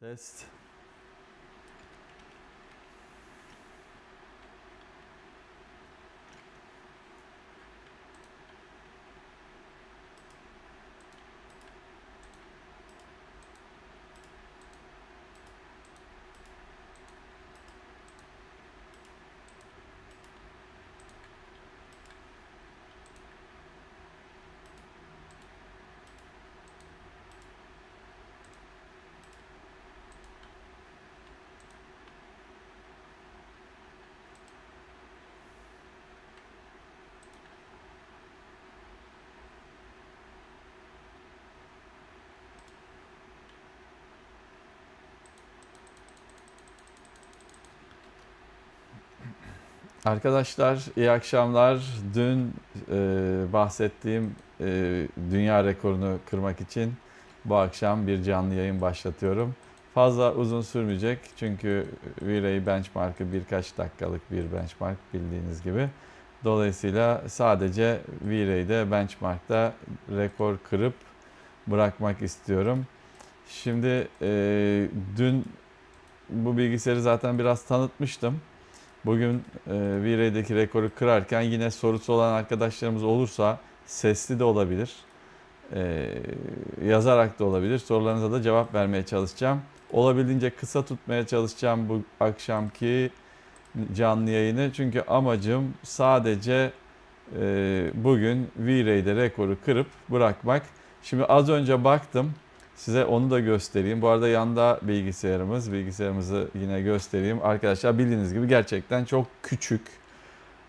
Test. Arkadaşlar iyi akşamlar. Dün e, bahsettiğim e, dünya rekorunu kırmak için bu akşam bir canlı yayın başlatıyorum. Fazla uzun sürmeyecek çünkü V-Ray benchmark'ı birkaç dakikalık bir benchmark bildiğiniz gibi. Dolayısıyla sadece V-Ray'de benchmark'ta rekor kırıp bırakmak istiyorum. Şimdi e, dün bu bilgisayarı zaten biraz tanıtmıştım. Bugün e, V-Ray'deki rekoru kırarken yine sorusu olan arkadaşlarımız olursa sesli de olabilir, e, yazarak da olabilir. Sorularınıza da cevap vermeye çalışacağım. Olabildiğince kısa tutmaya çalışacağım bu akşamki canlı yayını. Çünkü amacım sadece e, bugün V-Ray'de rekoru kırıp bırakmak. Şimdi az önce baktım. Size onu da göstereyim. Bu arada yanda bilgisayarımız. Bilgisayarımızı yine göstereyim. Arkadaşlar bildiğiniz gibi gerçekten çok küçük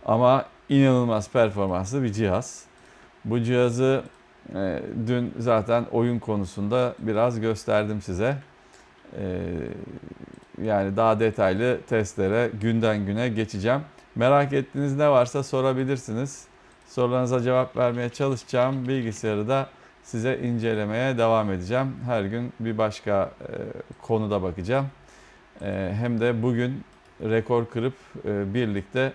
ama inanılmaz performanslı bir cihaz. Bu cihazı e, dün zaten oyun konusunda biraz gösterdim size. E, yani daha detaylı testlere günden güne geçeceğim. Merak ettiğiniz ne varsa sorabilirsiniz. Sorularınıza cevap vermeye çalışacağım. Bilgisayarı da size incelemeye devam edeceğim. Her gün bir başka e, konuda bakacağım. E, hem de bugün rekor kırıp e, birlikte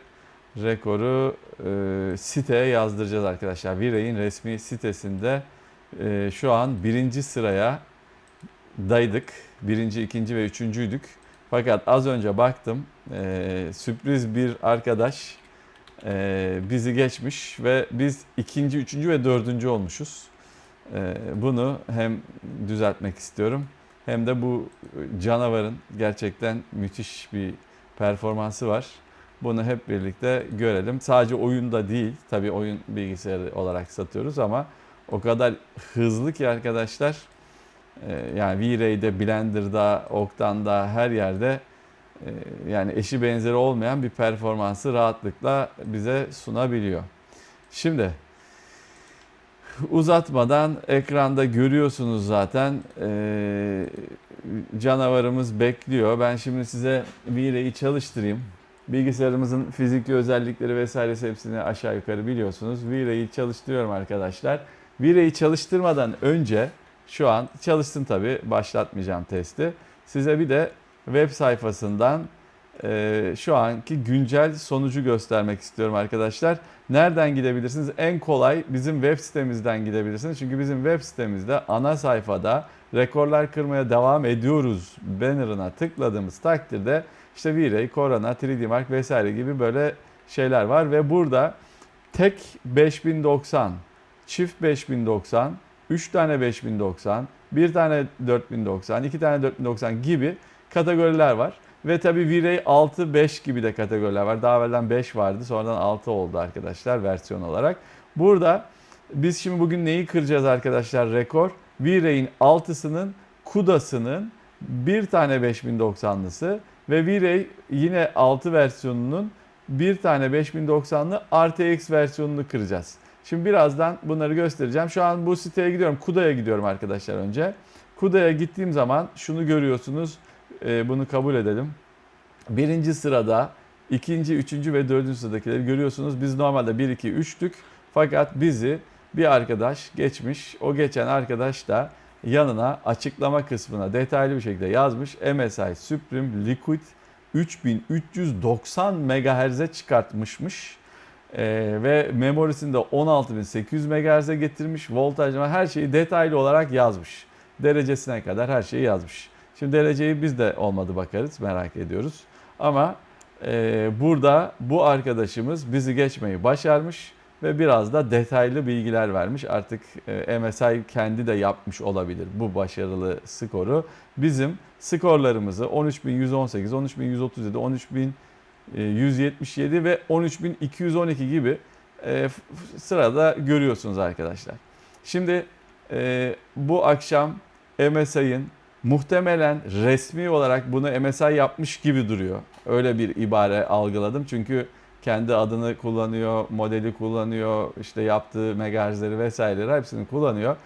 rekoru e, siteye yazdıracağız arkadaşlar. V-Ray'in resmi sitesinde e, şu an birinci sıraya daydık. Birinci, ikinci ve üçüncüydük. Fakat az önce baktım e, sürpriz bir arkadaş e, bizi geçmiş ve biz ikinci, üçüncü ve dördüncü olmuşuz. Ee, Bunu hem düzeltmek istiyorum hem de bu canavarın gerçekten müthiş bir performansı var. Bunu hep birlikte görelim. Sadece oyunda değil, tabii oyun bilgisayarı olarak satıyoruz ama o kadar hızlı ki arkadaşlar. Ee, Yani V-Ray'de, Blender'da, Octane'da her yerde e, yani eşi benzeri olmayan bir performansı rahatlıkla bize sunabiliyor. Şimdi uzatmadan ekranda görüyorsunuz zaten Ee, canavarımız bekliyor. Ben şimdi size V-Ray'i çalıştırayım. Bilgisayarımızın fiziki özellikleri vesairesi hepsini aşağı yukarı biliyorsunuz. V-Ray'i çalıştırıyorum arkadaşlar. V-Ray'i çalıştırmadan önce şu an çalıştım tabi başlatmayacağım testi. Size bir de web sayfasından e, şu anki güncel sonucu göstermek istiyorum arkadaşlar. Nereden gidebilirsiniz? En kolay bizim web sitemizden gidebilirsiniz. Çünkü bizim web sitemizde ana sayfada rekorlar kırmaya devam ediyoruz bannerına tıkladığımız takdirde işte V-Ray, Corona, 3D Mark vesaire gibi böyle şeyler var ve burada tek 5090, çift 5090, 3 tane 5090, bir tane 4090, iki tane 4090 gibi kategoriler var. Ve tabii V-Ray 6, 5 gibi de kategoriler var. Daha evvelden 5 vardı sonradan 6 oldu arkadaşlar versiyon olarak. Burada biz şimdi bugün neyi kıracağız arkadaşlar rekor? V-Ray'in 6'sının CUDA'sının bir tane 5090'lısı ve V-Ray yine 6 versiyonunun bir tane 5090'lı RTX versiyonunu kıracağız. Şimdi birazdan bunları göstereceğim. Şu an bu siteye gidiyorum. CUDA'ya gidiyorum arkadaşlar önce. CUDA'ya gittiğim zaman şunu görüyorsunuz. Ee, bunu kabul edelim. Birinci sırada ikinci, üçüncü ve dördüncü sıradakileri görüyorsunuz. Biz normalde 1, 2, 3'tük. Fakat bizi bir arkadaş geçmiş. O geçen arkadaş da yanına açıklama kısmına detaylı bir şekilde yazmış. MSI Supreme Liquid 3390 MHz'e çıkartmışmış. Ee, ve memorisini de 16800 MHz'e getirmiş. Voltajlama her şeyi detaylı olarak yazmış. Derecesine kadar her şeyi yazmış. Şimdi dereceyi biz de olmadı bakarız merak ediyoruz. Ama e, burada bu arkadaşımız bizi geçmeyi başarmış ve biraz da detaylı bilgiler vermiş. Artık e, MSI kendi de yapmış olabilir bu başarılı skoru. Bizim skorlarımızı 13.118, 13.137, 13.177 ve 13.212 gibi e, sırada görüyorsunuz arkadaşlar. Şimdi e, bu akşam MSI'ın muhtemelen resmi olarak bunu MSI yapmış gibi duruyor. Öyle bir ibare algıladım. Çünkü kendi adını kullanıyor, modeli kullanıyor, işte yaptığı megahertzleri vesaireleri hepsini kullanıyor.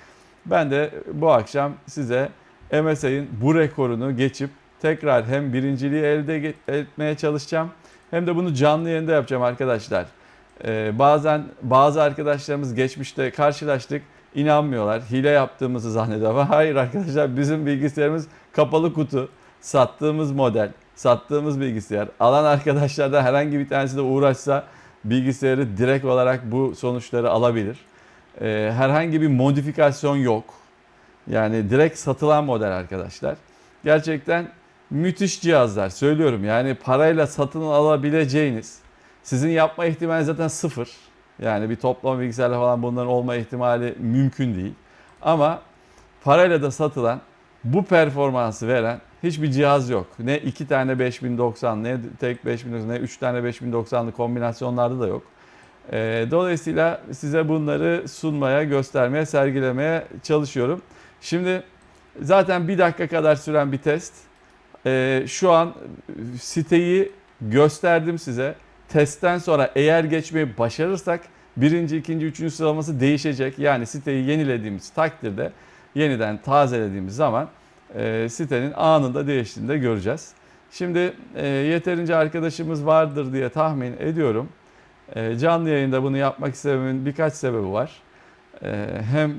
Ben de bu akşam size MSI'ın bu rekorunu geçip tekrar hem birinciliği elde etmeye çalışacağım hem de bunu canlı yayında yapacağım arkadaşlar. Ee, bazen bazı arkadaşlarımız geçmişte karşılaştık inanmıyorlar. Hile yaptığımızı zannediyor ama hayır arkadaşlar bizim bilgisayarımız kapalı kutu. Sattığımız model, sattığımız bilgisayar. Alan arkadaşlardan herhangi bir tanesi de uğraşsa bilgisayarı direkt olarak bu sonuçları alabilir. Ee, herhangi bir modifikasyon yok. Yani direkt satılan model arkadaşlar. Gerçekten müthiş cihazlar söylüyorum. Yani parayla satın alabileceğiniz sizin yapma ihtimali zaten sıfır. Yani bir toplam bilgisayarla falan bunların olma ihtimali mümkün değil. Ama parayla da satılan bu performansı veren hiçbir cihaz yok. Ne iki tane 5090 ne tek 5090 ne üç tane 5090'lı kombinasyonlarda da yok. Ee, dolayısıyla size bunları sunmaya, göstermeye, sergilemeye çalışıyorum. Şimdi zaten bir dakika kadar süren bir test. Ee, şu an siteyi gösterdim size. Testten sonra eğer geçmeyi başarırsak birinci, ikinci, üçüncü sıralaması değişecek. Yani siteyi yenilediğimiz takdirde yeniden tazelediğimiz zaman e, sitenin anında değiştiğini de göreceğiz. Şimdi e, yeterince arkadaşımız vardır diye tahmin ediyorum. E, canlı yayında bunu yapmak istememin birkaç sebebi var. E, hem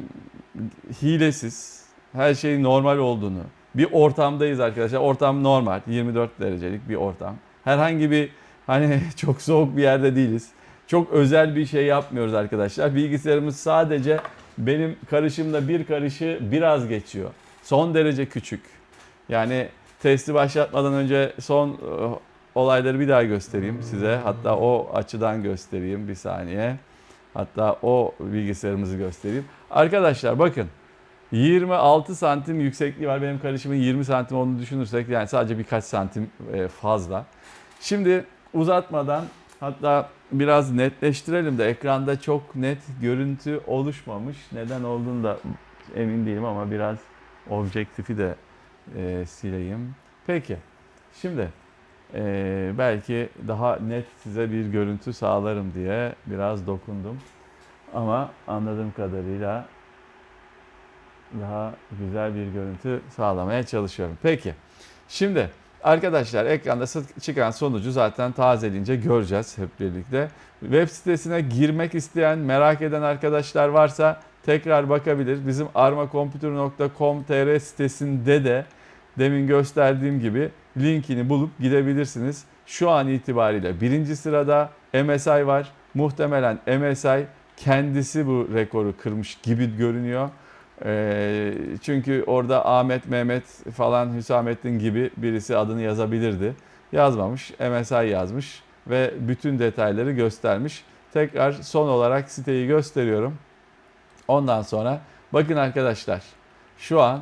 hilesiz, her şeyin normal olduğunu, bir ortamdayız arkadaşlar. Ortam normal, 24 derecelik bir ortam. Herhangi bir hani çok soğuk bir yerde değiliz. Çok özel bir şey yapmıyoruz arkadaşlar. Bilgisayarımız sadece benim karışımda bir karışı biraz geçiyor. Son derece küçük. Yani testi başlatmadan önce son e, olayları bir daha göstereyim size. Hatta o açıdan göstereyim bir saniye. Hatta o bilgisayarımızı göstereyim. Arkadaşlar bakın 26 santim yüksekliği var. Benim karışımın 20 santim olduğunu düşünürsek yani sadece birkaç santim e, fazla. Şimdi uzatmadan hatta biraz netleştirelim de ekranda çok net görüntü oluşmamış. Neden olduğunu da emin değilim ama biraz objektifi de e, sileyim. Peki şimdi e, belki daha net size bir görüntü sağlarım diye biraz dokundum. Ama anladığım kadarıyla daha güzel bir görüntü sağlamaya çalışıyorum. Peki. Şimdi arkadaşlar ekranda çıkan sonucu zaten tazeleyince göreceğiz hep birlikte. Web sitesine girmek isteyen, merak eden arkadaşlar varsa tekrar bakabilir. Bizim armacomputer.com.tr sitesinde de demin gösterdiğim gibi linkini bulup gidebilirsiniz. Şu an itibariyle birinci sırada MSI var. Muhtemelen MSI kendisi bu rekoru kırmış gibi görünüyor. Ee, çünkü orada Ahmet, Mehmet falan Hüsamettin gibi birisi adını yazabilirdi. Yazmamış, MSI yazmış ve bütün detayları göstermiş. Tekrar son olarak siteyi gösteriyorum. Ondan sonra bakın arkadaşlar şu an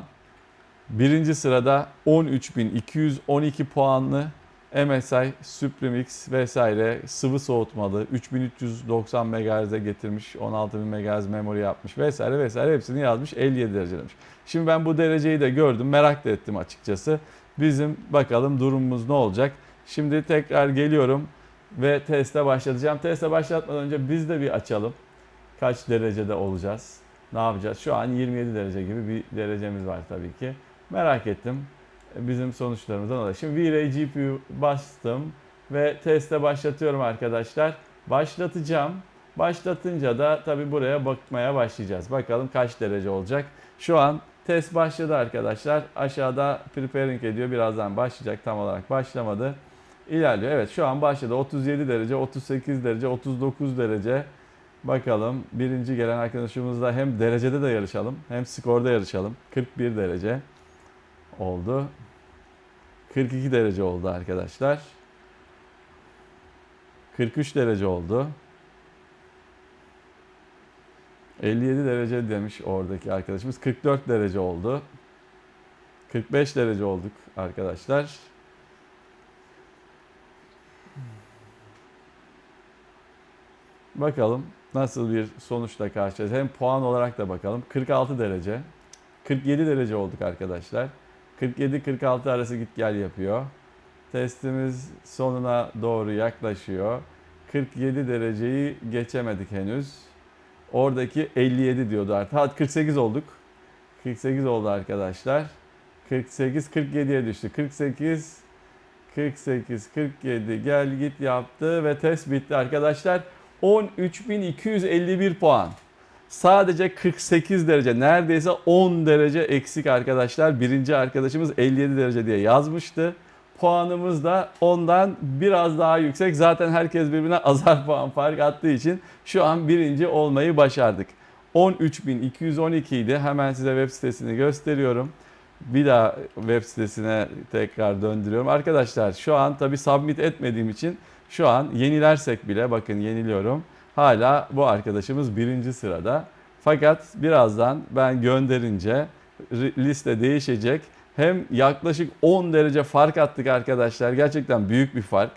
birinci sırada 13.212 puanlı MSI, Supremix vesaire sıvı soğutmalı 3390 MHz'e getirmiş 16000 MHz memori yapmış vesaire vesaire hepsini yazmış 57 derece demiş. Şimdi ben bu dereceyi de gördüm merak da ettim açıkçası. Bizim bakalım durumumuz ne olacak. Şimdi tekrar geliyorum ve teste başlatacağım. Teste başlatmadan önce biz de bir açalım. Kaç derecede olacağız? Ne yapacağız? Şu an 27 derece gibi bir derecemiz var tabii ki. Merak ettim bizim sonuçlarımızdan olacak. Şimdi V-Ray GPU bastım ve teste başlatıyorum arkadaşlar. Başlatacağım. Başlatınca da tabii buraya bakmaya başlayacağız. Bakalım kaç derece olacak. Şu an test başladı arkadaşlar. Aşağıda preparing ediyor. Birazdan başlayacak. Tam olarak başlamadı. İlerliyor. Evet şu an başladı. 37 derece, 38 derece, 39 derece. Bakalım birinci gelen arkadaşımızla hem derecede de yarışalım hem skorda yarışalım. 41 derece oldu. 42 derece oldu arkadaşlar. 43 derece oldu. 57 derece demiş oradaki arkadaşımız. 44 derece oldu. 45 derece olduk arkadaşlar. Bakalım nasıl bir sonuçla karşılaşacağız. Hem puan olarak da bakalım. 46 derece. 47 derece olduk arkadaşlar. 47-46 arası git gel yapıyor. Testimiz sonuna doğru yaklaşıyor. 47 dereceyi geçemedik henüz. Oradaki 57 diyordu artık. Ha 48 olduk. 48 oldu arkadaşlar. 48 47'ye düştü. 48 48 47 gel git yaptı ve test bitti arkadaşlar. 13.251 puan. Sadece 48 derece neredeyse 10 derece eksik arkadaşlar. Birinci arkadaşımız 57 derece diye yazmıştı. Puanımız da ondan biraz daha yüksek. Zaten herkes birbirine azar puan fark attığı için şu an birinci olmayı başardık. 13.212 idi. Hemen size web sitesini gösteriyorum. Bir daha web sitesine tekrar döndürüyorum. Arkadaşlar şu an tabi submit etmediğim için şu an yenilersek bile bakın yeniliyorum. Hala bu arkadaşımız birinci sırada. Fakat birazdan ben gönderince liste değişecek. Hem yaklaşık 10 derece fark attık arkadaşlar. Gerçekten büyük bir fark.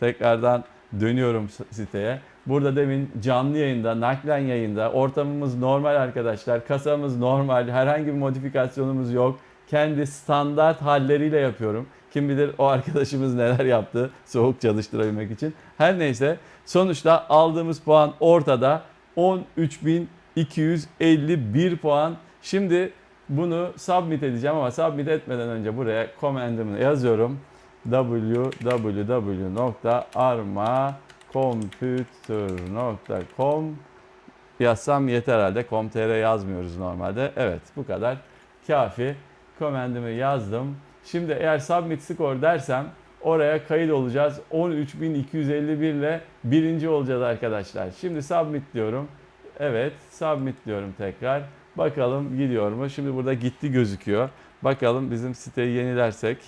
Tekrardan dönüyorum siteye. Burada demin canlı yayında, naklen yayında ortamımız normal arkadaşlar. Kasamız normal. Herhangi bir modifikasyonumuz yok. Kendi standart halleriyle yapıyorum. Kim bilir o arkadaşımız neler yaptı soğuk çalıştırabilmek için. Her neyse sonuçta aldığımız puan ortada. 13.251 puan. Şimdi bunu submit edeceğim ama submit etmeden önce buraya command'ımı yazıyorum. www.armacomputer.com yazsam yeter herhalde. com.tr yazmıyoruz normalde. Evet bu kadar kafi. Command'ımı yazdım. Şimdi eğer submit score dersem oraya kayıt olacağız. 13.251 ile birinci olacağız arkadaşlar. Şimdi submit diyorum. Evet submit diyorum tekrar. Bakalım gidiyor mu? Şimdi burada gitti gözüküyor. Bakalım bizim siteyi yenilersek.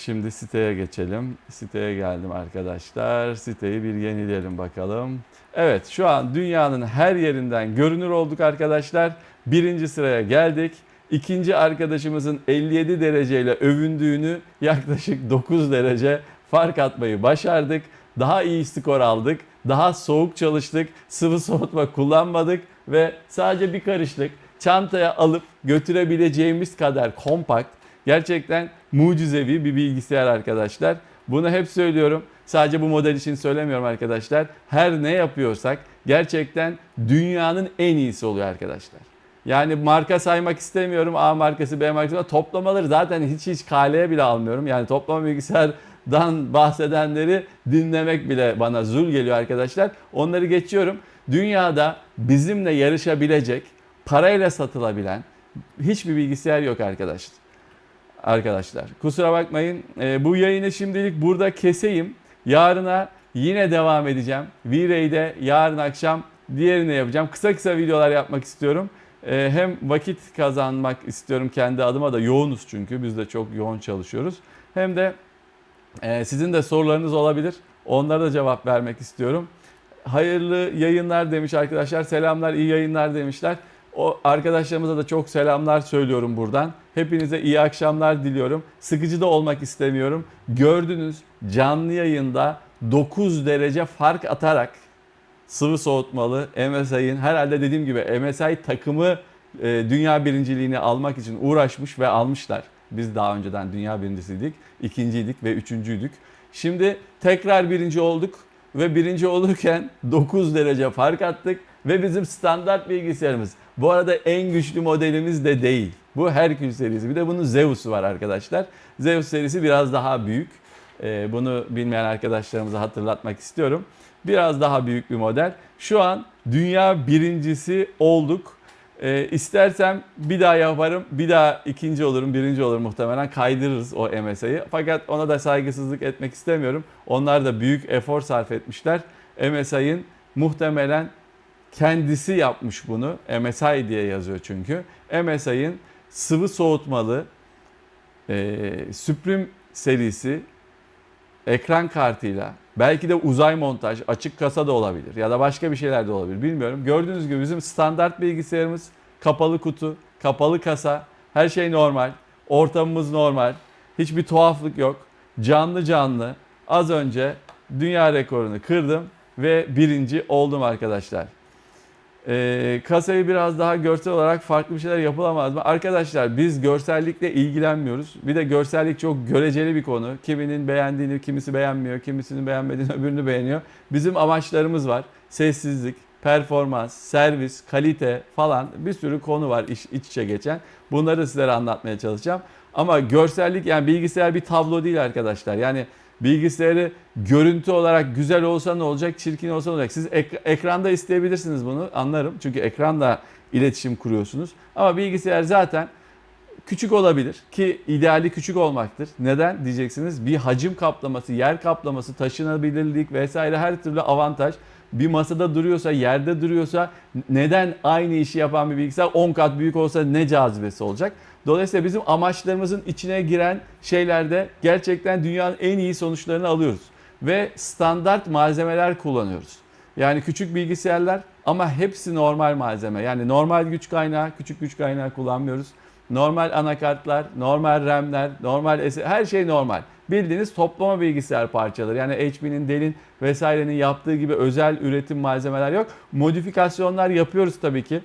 Şimdi siteye geçelim. Siteye geldim arkadaşlar. Siteyi bir yenileyelim bakalım. Evet şu an dünyanın her yerinden görünür olduk arkadaşlar. Birinci sıraya geldik. İkinci arkadaşımızın 57 dereceyle övündüğünü yaklaşık 9 derece fark atmayı başardık. Daha iyi skor aldık. Daha soğuk çalıştık. Sıvı soğutma kullanmadık ve sadece bir karışlık çantaya alıp götürebileceğimiz kadar kompakt gerçekten mucizevi bir bilgisayar arkadaşlar. Bunu hep söylüyorum. Sadece bu model için söylemiyorum arkadaşlar. Her ne yapıyorsak gerçekten dünyanın en iyisi oluyor arkadaşlar. Yani marka saymak istemiyorum. A markası, B markası. Toplamaları zaten hiç hiç kaleye bile almıyorum. Yani toplama bilgisayardan bahsedenleri dinlemek bile bana zul geliyor arkadaşlar. Onları geçiyorum. Dünyada bizimle yarışabilecek, parayla satılabilen hiçbir bilgisayar yok arkadaşlar. Arkadaşlar kusura bakmayın. E, bu yayını şimdilik burada keseyim. Yarına yine devam edeceğim. V-Ray'de yarın akşam diğerini yapacağım. Kısa kısa videolar yapmak istiyorum. E, hem vakit kazanmak istiyorum kendi adıma da yoğunuz çünkü biz de çok yoğun çalışıyoruz. Hem de e, sizin de sorularınız olabilir. Onlara da cevap vermek istiyorum. Hayırlı yayınlar demiş arkadaşlar. Selamlar, iyi yayınlar demişler. O arkadaşlarımıza da çok selamlar söylüyorum buradan. Hepinize iyi akşamlar diliyorum. Sıkıcı da olmak istemiyorum. Gördünüz canlı yayında 9 derece fark atarak sıvı soğutmalı MSI'ın herhalde dediğim gibi MSI takımı e, dünya birinciliğini almak için uğraşmış ve almışlar. Biz daha önceden dünya birincisiydik, ikinciydik ve üçüncüydük. Şimdi tekrar birinci olduk ve birinci olurken 9 derece fark attık ve bizim standart bilgisayarımız. Bu arada en güçlü modelimiz de değil. Bu Herkül serisi. Bir de bunun Zeus'u var arkadaşlar. Zeus serisi biraz daha büyük. Ee, bunu bilmeyen arkadaşlarımıza hatırlatmak istiyorum. Biraz daha büyük bir model. Şu an dünya birincisi olduk. Ee, istersem bir daha yaparım, bir daha ikinci olurum, birinci olurum muhtemelen kaydırırız o MSI'yi. Fakat ona da saygısızlık etmek istemiyorum. Onlar da büyük efor sarf etmişler. MSI'ın muhtemelen kendisi yapmış bunu. MSI diye yazıyor çünkü. MSI'ın sıvı soğutmalı e, Supreme serisi ekran kartıyla belki de uzay montaj açık kasa da olabilir ya da başka bir şeyler de olabilir bilmiyorum. Gördüğünüz gibi bizim standart bilgisayarımız kapalı kutu, kapalı kasa, her şey normal, ortamımız normal, hiçbir tuhaflık yok. Canlı canlı az önce dünya rekorunu kırdım ve birinci oldum arkadaşlar. Ee, kasayı biraz daha görsel olarak farklı bir şeyler yapılamaz mı? Arkadaşlar biz görsellikle ilgilenmiyoruz. Bir de görsellik çok göreceli bir konu. Kiminin beğendiğini kimisi beğenmiyor, kimisinin beğenmediğini öbürünü beğeniyor. Bizim amaçlarımız var. Sessizlik, performans, servis, kalite falan bir sürü konu var iç, iç içe geçen. Bunları sizlere anlatmaya çalışacağım. Ama görsellik yani bilgisayar bir tablo değil arkadaşlar. Yani bilgisayarı görüntü olarak güzel olsa ne olacak, çirkin olsa ne olacak? Siz ek- ekranda isteyebilirsiniz bunu anlarım. Çünkü ekranla iletişim kuruyorsunuz. Ama bilgisayar zaten küçük olabilir ki ideali küçük olmaktır. Neden diyeceksiniz? Bir hacim kaplaması, yer kaplaması, taşınabilirlik vesaire her türlü avantaj. Bir masada duruyorsa, yerde duruyorsa neden aynı işi yapan bir bilgisayar 10 kat büyük olsa ne cazibesi olacak? Dolayısıyla bizim amaçlarımızın içine giren şeylerde gerçekten dünyanın en iyi sonuçlarını alıyoruz. Ve standart malzemeler kullanıyoruz. Yani küçük bilgisayarlar ama hepsi normal malzeme. Yani normal güç kaynağı, küçük güç kaynağı kullanmıyoruz. Normal anakartlar, normal RAM'ler, normal her şey normal. Bildiğiniz toplama bilgisayar parçaları. Yani HP'nin, Dell'in vesairenin yaptığı gibi özel üretim malzemeler yok. Modifikasyonlar yapıyoruz tabii ki.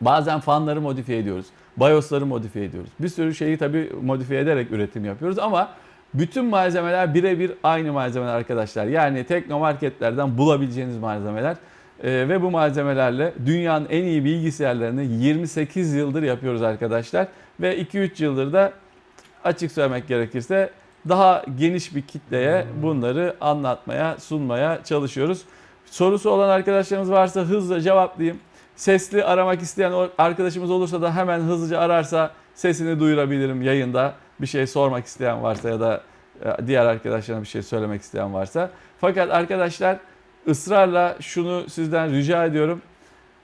Bazen fanları modifiye ediyoruz. BIOS'ları modifiye ediyoruz. Bir sürü şeyi tabii modifiye ederek üretim yapıyoruz ama bütün malzemeler birebir aynı malzemeler arkadaşlar. Yani teknomarketlerden bulabileceğiniz malzemeler. Ee, ve bu malzemelerle dünyanın en iyi bilgisayarlarını 28 yıldır yapıyoruz arkadaşlar. Ve 2-3 yıldır da açık söylemek gerekirse daha geniş bir kitleye bunları anlatmaya, sunmaya çalışıyoruz. Sorusu olan arkadaşlarımız varsa hızla cevaplayayım. Sesli aramak isteyen arkadaşımız olursa da hemen hızlıca ararsa sesini duyurabilirim yayında. Bir şey sormak isteyen varsa ya da e, diğer arkadaşlarına bir şey söylemek isteyen varsa. Fakat arkadaşlar ısrarla şunu sizden rica ediyorum.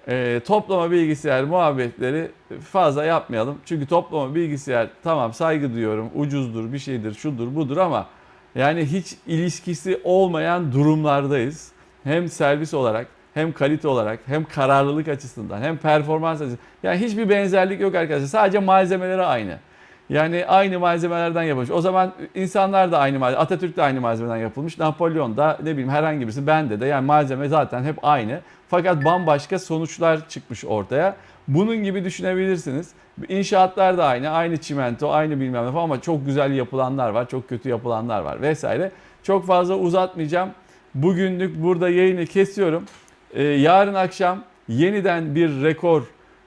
Ee, toplama bilgisayar muhabbetleri fazla yapmayalım. Çünkü toplama bilgisayar tamam saygı duyuyorum, ucuzdur, bir şeydir, şudur, budur ama yani hiç ilişkisi olmayan durumlardayız. Hem servis olarak, hem kalite olarak, hem kararlılık açısından, hem performans açısından. Yani hiçbir benzerlik yok arkadaşlar. Sadece malzemeleri aynı. Yani aynı malzemelerden yapılmış. O zaman insanlar da aynı malzeme, Atatürk de aynı malzemeden yapılmış. Napolyon da ne bileyim herhangi birisi bende de yani malzeme zaten hep aynı. Fakat bambaşka sonuçlar çıkmış ortaya. Bunun gibi düşünebilirsiniz. İnşaatlar da aynı, aynı çimento, aynı bilmem ne falan ama çok güzel yapılanlar var, çok kötü yapılanlar var vesaire. Çok fazla uzatmayacağım. Bugünlük burada yayını kesiyorum. Ee, yarın akşam yeniden bir rekor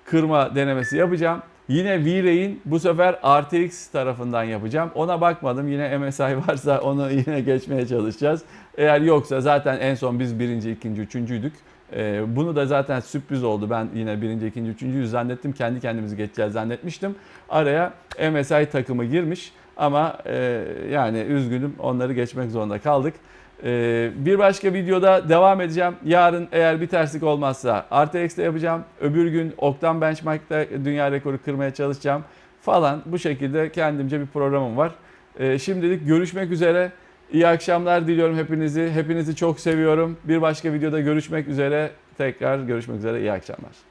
kırma denemesi yapacağım. Yine V-Ray'in bu sefer RTX tarafından yapacağım. Ona bakmadım. Yine MSI varsa onu yine geçmeye çalışacağız. Eğer yoksa zaten en son biz birinci, ikinci, üçüncüydük. Ee, bunu da zaten sürpriz oldu. Ben yine birinci, ikinci, üçüncüyü zannettim. Kendi kendimizi geçeceğiz zannetmiştim. Araya MSI takımı girmiş. Ama e, yani üzgünüm onları geçmek zorunda kaldık. Ee, bir başka videoda devam edeceğim. Yarın eğer bir terslik olmazsa RTX'te yapacağım. Öbür gün Oktan Benchmark'ta dünya rekoru kırmaya çalışacağım falan. Bu şekilde kendimce bir programım var. Ee, şimdilik görüşmek üzere. İyi akşamlar diliyorum hepinizi. Hepinizi çok seviyorum. Bir başka videoda görüşmek üzere. Tekrar görüşmek üzere. İyi akşamlar.